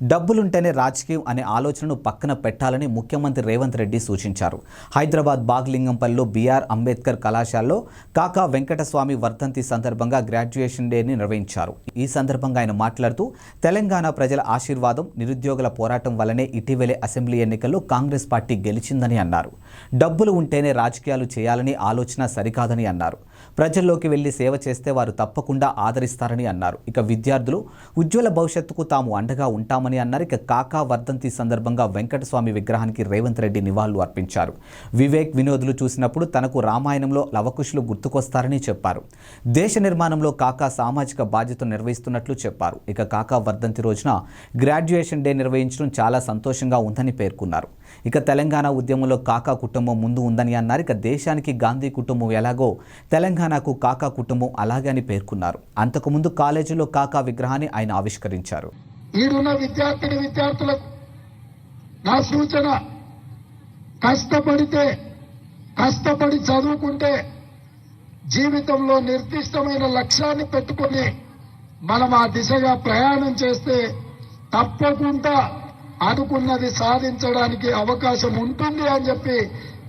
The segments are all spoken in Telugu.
డబ్బులుంటేనే రాజకీయం అనే ఆలోచనను పక్కన పెట్టాలని ముఖ్యమంత్రి రేవంత్ రెడ్డి సూచించారు. హైదరాబాద్ బాగ్లింగంపల్లిలో బీఆర్ అంబేద్కర్ కళాశాలలో కాకా వెంకటస్వామి వర్ధంతి సందర్భంగా గ్రాడ్యుయేషన్ డేని నిర్వహించారు. ఈ సందర్భంగా ఆయన మాట్లాడుతూ తెలంగాణ ప్రజల ఆశీర్వాదం నిరుద్యోగుల పోరాటం వల్లనే ఇటీవలే అసెంబ్లీ ఎన్నికల్లో కాంగ్రెస్ పార్టీ గెలిచిందని అన్నారు. డబ్బులు ఉంటేనే రాజకీయాలు చేయాలని ఆలోచన సరికాదని అన్నారు. ప్రజల్లోకి వెళ్ళి సేవ చేస్తే వారు తప్పకుండా ఆదరిస్తారని అన్నారు. ఇక విద్యార్థులు ఉజ్వల భవిష్యత్తుకు తాము అండగా ఉంటామని అన్నారు. ఇక కాకా వర్ధంతి సందర్భంగా వెంకటస్వామి విగ్రహానికి రేవంత్ రెడ్డి నివాళులు అర్పించారు. వివేక్ వినోదులు చూసినప్పుడు తనకు రామాయణంలో లవకుశులు గుర్తుకొస్తారని చెప్పారు. దేశ నిర్మాణంలో కాకా సామాజిక బాధ్యత నిర్వహిస్తున్నట్లు చెప్పారు. ఇక కాకా వర్ధంతి రోజున గ్రాడ్యుయేషన్ డే నిర్వహించడం చాలా సంతోషంగా ఉందని పేర్కొన్నారు. ఇక తెలంగాణ ఉద్యమంలో కాకా కుటుంబం ముందు ఉందని అన్నారు. ఇక దేశానికి గాంధీ కుటుంబం ఎలాగో తెలంగాణకు కాకా కుటుంబం అలాగే అని పేర్కొన్నారు. అంతకుముందు కాలేజీలో కాకా విగ్రహాన్ని ఆయన ఆవిష్కరించారు. ఈడున్న విద్యార్థిని విద్యార్థులకు నా సూచన కష్టపడితే కష్టపడి చదువుకుంటే జీవితంలో నిర్దిష్టమైన లక్ష్యాన్ని పెట్టుకుని మనం ఆ దిశగా ప్రయాణం చేస్తే తప్పకుండా అనుకున్నది సాధించడానికి అవకాశం ఉంటుంది అని చెప్పి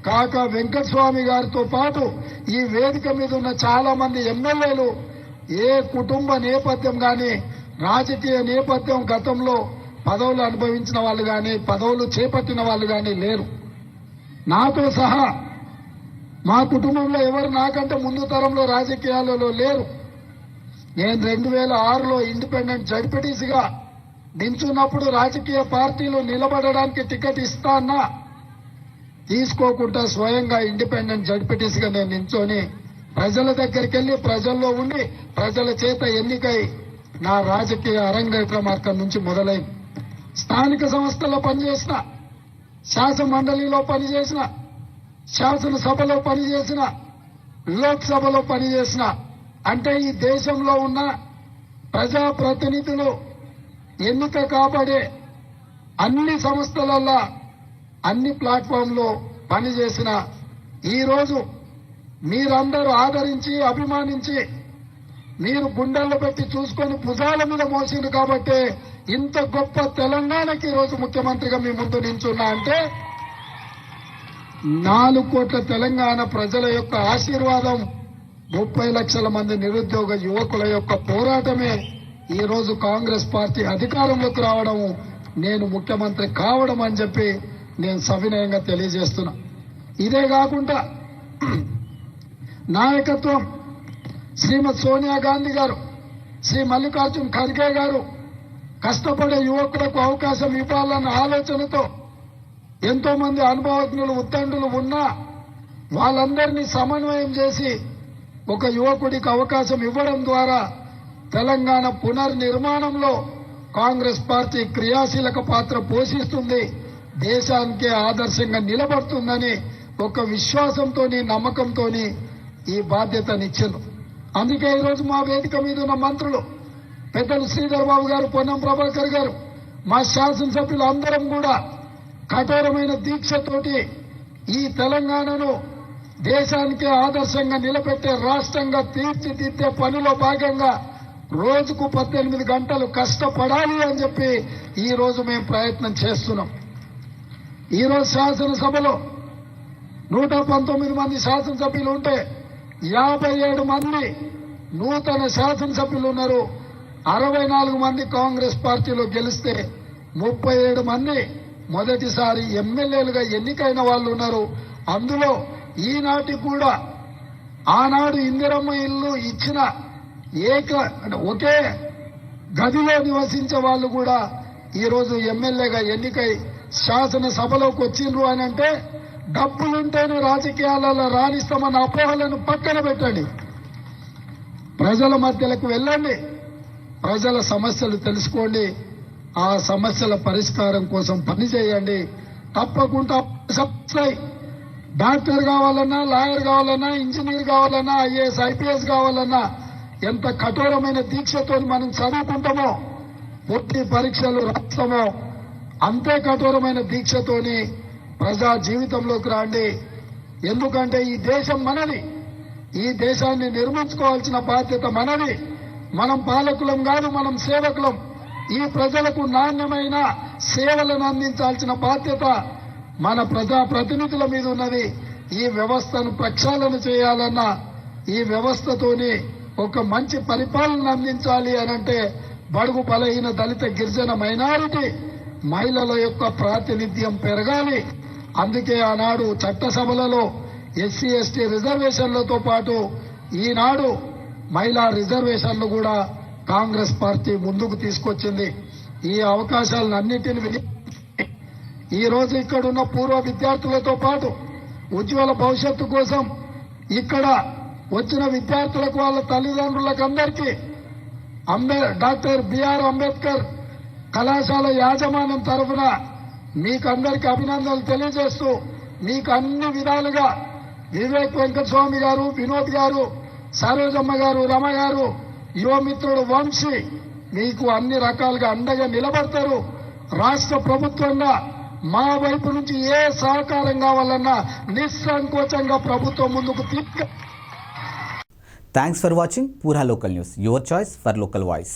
కాక వెంకటస్వామి గారితో పాటు ఈ వేదిక మీద ఉన్న చాలా మంది ఎమ్మెల్యేలు ఏ కుటుంబ నేపథ్యం కానీ రాజకీయ నేపథ్యం గతంలో పదవులు అనుభవించిన వాళ్ళు కానీ పదవులు చేపట్టిన వాళ్ళు కానీ లేరు. నాతో సహా మా కుటుంబంలో ఎవరు నాకంటే ముందు తరంలో రాజకీయాలలో లేరు. నేను రెండు వేల ఆరులో ఇండిపెండెంట్ జడ్పీటీసీగా నించున్నప్పుడు రాజకీయ పార్టీలు నిలబడడానికి టికెట్ ఇస్తా అన్నా తీసుకోకుండా స్వయంగా ఇండిపెండెంట్ జడ్పీటీసీగా నేను నించొని ప్రజల దగ్గరికి వెళ్ళి ప్రజల్లో ఉండి ప్రజల చేత ఎన్నికై నా రాజకీయ అరంగేట్రం మార్గం నుంచి మొదలైంది. స్థానిక సంస్థల్లో పనిచేసిన శాసన మండలిలో పనిచేసిన శాసనసభలో పనిచేసిన లోక్సభలో పనిచేసిన అంటే ఈ దేశంలో ఉన్న ప్రజాప్రతినిధులు ఎన్నిక కాబడే అన్ని సంస్థలల్లో అన్ని ప్లాట్ఫామ్లో పనిచేసిన ఈరోజు మీరందరూ ఆదరించి అభిమానించి మీరు గుండెల్లో పెట్టి చూసుకొని భుజాల మీద మోసింది కాబట్టి ఇంత గొప్ప తెలంగాణకి ఈరోజు ముఖ్యమంత్రిగా మీ ముందు నించున్నా అంటే నాలుగు కోట్ల తెలంగాణ ప్రజల యొక్క ఆశీర్వాదం ముప్పై లక్షల మంది నిరుద్యోగ యువకుల యొక్క పోరాటమే ఈ రోజు కాంగ్రెస్ పార్టీ అధికారంలోకి రావడం నేను ముఖ్యమంత్రి కావడం అని చెప్పి నేను సవినయంగా తెలియజేస్తున్నా. ఇదే కాకుండా నాయకత్వం శ్రీమతి సోనియా గాంధీ గారు శ్రీ మల్లికార్జున్ ఖర్గే గారు కష్టపడే యువకులకు అవకాశం ఇవ్వాలన్న ఆలోచనతో ఎంతో మంది అనుభవజ్ఞులు ఉత్తండులు ఉన్నా వాళ్ళందరినీ సమన్వయం చేసి ఒక యువకుడికి అవకాశం ఇవ్వడం ద్వారా తెలంగాణ పునర్నిర్మాణంలో కాంగ్రెస్ పార్టీ క్రియాశీలక పాత్ర పోషిస్తుంది దేశానికే ఆదర్శంగా నిలబడుతుందని ఒక విశ్వాసంతో నమ్మకంతో ఈ బాధ్యతనిచ్చారు అందుకే ఈరోజు మా వేదిక మీద ఉన్న మంత్రులు పెద్దలు శ్రీధర్ బాబు గారు పొన్నం ప్రభాకర్ గారు మా శాసనసభ్యులు అందరం కూడా కఠోరమైన దీక్షతోటి ఈ తెలంగాణను దేశానికి ఆదర్శంగా నిలబెట్టే రాష్ట్రంగా తీర్చిదిద్దే పనిలో భాగంగా రోజుకు పద్దెనిమిది గంటలు కష్టపడాలి అని చెప్పి ఈ రోజు మేము ప్రయత్నం చేస్తున్నాం. ఈ రోజు శాసనసభలో నూట పంతొమ్మిది మంది శాసనసభ్యులు ఉంటే యాభై ఏడు మంది నూతన శాసనసభ్యులు ఉన్నారు. అరవై నాలుగు మంది కాంగ్రెస్ పార్టీలో గెలిస్తే ముప్పై ఏడు మంది మొదటిసారి ఎమ్మెల్యేలుగా ఎన్నికైన వాళ్ళు ఉన్నారు. అందులో ఈనాటి కూడా ఆనాడు ఇందిరమ్మ ఇల్లు ఇచ్చిన ఏక అంటే ఒకే గదిలో నివసించే వాళ్ళు కూడా ఈరోజు ఎమ్మెల్యేగా ఎన్నికై శాసనసభలోకి వచ్చిండ్రు అని అంటే డబ్బులుంటేనే రాజకీయాలలో రాణిస్తామన్న అపోహలను పక్కన పెట్టండి. ప్రజల మధ్యలకు వెళ్ళండి. ప్రజల సమస్యలు తెలుసుకోండి. ఆ సమస్యల పరిష్కారం కోసం పనిచేయండి. తప్పకుండా డాక్టర్ కావాలన్నా లాయర్ కావాలన్నా ఇంజనీర్ కావాలన్నా ఐఏఎస్ ఐపీఎస్ కావాలన్నా ఎంత కఠోరమైన దీక్షతో మనం చదువుకుంటామో పూర్తి పరీక్షలు రాస్తామో అంతే కఠోరమైన దీక్షతోని ప్రజా జీవితంలోకి రాండి. ఎందుకంటే ఈ దేశం మనది. ఈ దేశాన్ని నిర్మించుకోవాల్సిన బాధ్యత మనది. మనం పాలకులం కాదు మనం సేవకులం. ఈ ప్రజలకు నాణ్యమైన సేవలను అందించాల్సిన బాధ్యత మన ప్రజా ప్రతినిధుల మీద ఉన్నది. ఈ వ్యవస్థను ప్రక్షాళన చేయాలన్న ఈ వ్యవస్థతోని ఒక మంచి పరిపాలన అందించాలి అనంటే బడుగు బలహీన దళిత గిరిజన మైనారిటీ మహిళల యొక్క ప్రాతినిధ్యం పెరగాలి. అందుకే ఆనాడు చట్టసభలలో ఎస్సీ ఎస్టీ రిజర్వేషన్లతో పాటు ఈనాడు మహిళా రిజర్వేషన్లు కూడా కాంగ్రెస్ పార్టీ ముందుకు తీసుకొచ్చింది. ఈ అవకాశాలను అన్నింటిని విని ఈ రోజు ఇక్కడ ఉన్న పూర్వ విద్యార్థులతో పాటు ఉజ్వల భవిష్యత్తు కోసం ఇక్కడ వచ్చిన విద్యార్థులకు వాళ్ళ తల్లిదండ్రులకు అందరికీ అంబే డాక్టర్ బిఆర్ అంబేద్కర్ కళాశాల యాజమాన్యం తరఫున మీకందరికీ అభినందనలు తెలియజేస్తూ మీకు అన్ని విధాలుగా వివేక్ వెంకటస్వామి గారు వినోద్ గారు సరోజమ్మ గారు రమ గారు యువమిత్రుడు వంశీ మీకు అన్ని రకాలుగా అండగా నిలబడతారు. రాష్ట్ర ప్రభుత్వంగా మా వైపు నుంచి ఏ సహకారం కావాలన్నా నిస్సంకోచంగా ప్రభుత్వం ముందుకు తీసుకు thanks for watching Poora local news your choice for local voice